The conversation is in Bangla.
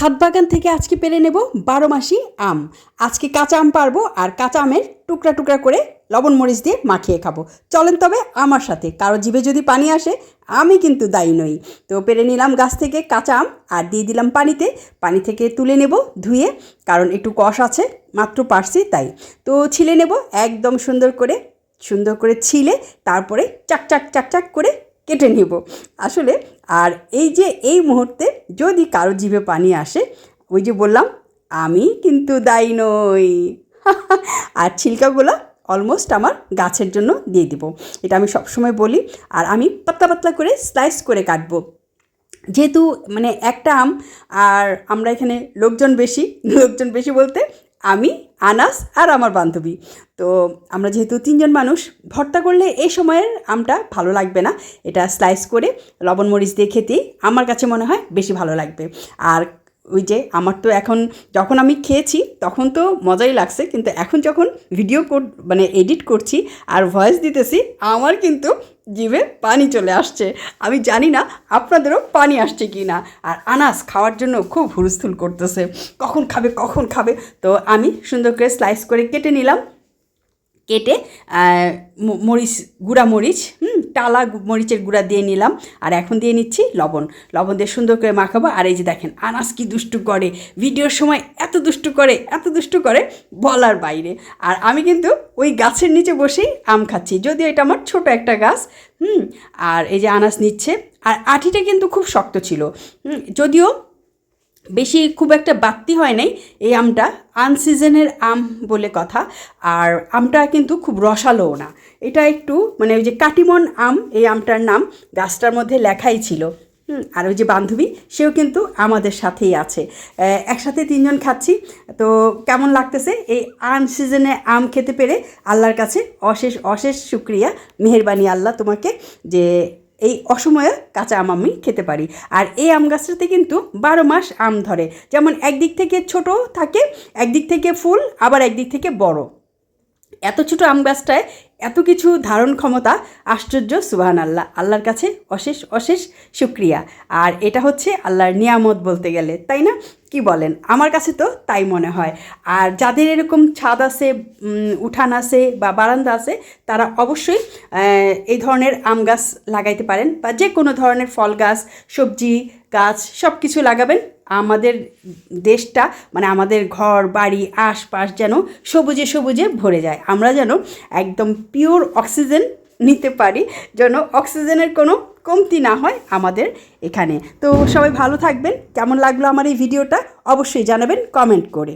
ছাদ বাগান থেকে আজকে পেরে নেব বারো মাসি আম। আজকে কাঁচা আম পারব আর কাঁচা আমের টুকরা টুকরা করে লবণ মরিচ দিয়ে মাখিয়ে খাব। চলেন তবে আমার সাথে, কারও জিভে যদি পানি আসে, আমি কিন্তু দায়ী নই। তো পেরে নিলাম গাছ থেকে কাঁচা আম আর দিয়ে দিলাম পানিতে। পানি থেকে তুলে নেব ধুয়ে, কারণ একটু কষ আছে, মাত্র পারছি তাই। তো ছিলে নেব একদম সুন্দর করে সুন্দর করে ছিলে, তারপরে চাক চাক চাক চাক করে কেটে নেব। আসলে আর এই যে এই মুহূর্তে যদি কারও জিভে পানি আসে, ওই যে বললাম, আমি কিন্তু দায়ী নই। আর ছিলকাগুলো অলমোস্ট আমার গাছের জন্য দিয়ে দিব। এটা আমি সবসময় বলি, আর আমি পাতলা পাতলা করে স্লাইস করে কাটবো। যেহেতু মানে একটা আম, আর আমরা এখানে লোকজন বেশি লোকজন বেশি বলতে আমি, আনাস আর আমার বান্ধবী। তো আমরা যেহেতু তিনজন মানুষ, ভর্তা করলে এই সময়ের আমটা ভালো লাগবে না। এটা স্লাইস করে লবণ মরিচ দিয়ে খেতেই আমার কাছে মনে হয় বেশি ভালো লাগবে। আর ওই যে আমার তো এখন যখন আমি খেয়েছি তখন তো মজাই লাগছে, কিন্তু এখন যখন ভিডিও মানে এডিট করছি আর ভয়েস দিতেছি, আমার কিন্তু জিভে পানি চলে আসছে। আমি জানি না আপনাদেরও পানি আসছে কি না আর আনাস খাওয়ার জন্য খুব হুরস্থুল করতেছে। কখন খাবে কখন খাবে? তো আমি সুন্দর করে স্লাইস করে কেটে নিলাম। কেটে মরিচ, গুঁড়া মরিচ, হুম, টালা মরিচের গুঁড়া দিয়ে নিলাম। আর এখন দিয়ে নিচ্ছি লবণ। লবণ দিয়ে সুন্দর করে মাখাবো। আর এই যে দেখেন আনাস কি দুষ্টু করে। ভিডিওর সময় এত দুষ্টু করে, এত দুষ্টু করে, বলার বাইরে। আর আমি কিন্তু ওই গাছের নিচে বসেই আম খাচ্ছি। যদিও এটা আমার ছোট একটা গাছ, হুম, আর এই যে আনাস নিচ্ছে। আর আঠিটা কিন্তু খুব শক্ত ছিল যদিও বেশি খুব একটা বাড়তি হয় নাই এই আমটা, আনসিজনের আম বলে কথা। আর আমটা কিন্তু খুব রসালোও না। এটা একটু মানে ওই যে কাটিমন আম, এই আমটার নাম গাছটার মধ্যে লেখাই ছিল। আর ওই যে বান্ধবী, সেও কিন্তু আমাদের সাথেই আছে। একসাথে তিনজন খাচ্ছি। তো কেমন লাগতেছে এই আনসিজনে আম খেতে পেরে? আল্লাহর কাছে অশেষ অশেষ শুক্রিয়া। মেহেরবানি আল্লাহ তোমাকে যে এই অসময়ে কাঁচা আম আমি খেতে পারি। আর এই আম গাছটাতে কিন্তু বারো মাস আম ধরে। যেমন একদিক থেকে ছোট থাকে, একদিক থেকে ফুল, আবার একদিক থেকে বড়। এত ছোট আম গাছটায় এত কিছু ধারণ ক্ষমতা, আশ্চর্য সুবাহান আল্লাহ আল্লাহর কাছে অশেষ অশেষ শুক্রিয়া। আর এটা হচ্ছে আল্লাহর নিয়ামত বলতে গেলে, তাই না? কি বলেন? আমার কাছে তো তাই মনে হয়। আর যাদের এরকম ছাদ আছে উঠান আছে বা বারান্দা আছে, তারা অবশ্যই এই ধরনের আম গাছ লাগাইতে পারেন বা যে কোনো ধরনের ফল গাছ, সবজি গাছ সব কিছু লাগাবেন। আমাদের দেশটা মানে আমাদের ঘর, বাড়ি, আশপাশ যেন সবুজে সবুজে ভরে যায়। আমরা যেন একদম পিওর অক্সিজেন নিতে পারি, যেন অক্সিজেনের কোনো কমতি না হয় আমাদের এখানে। তো সবাই ভালো থাকবেন। কেমন লাগল আমার এই ভিডিওটা? অবশ্যই জানাবেন কমেন্ট করে।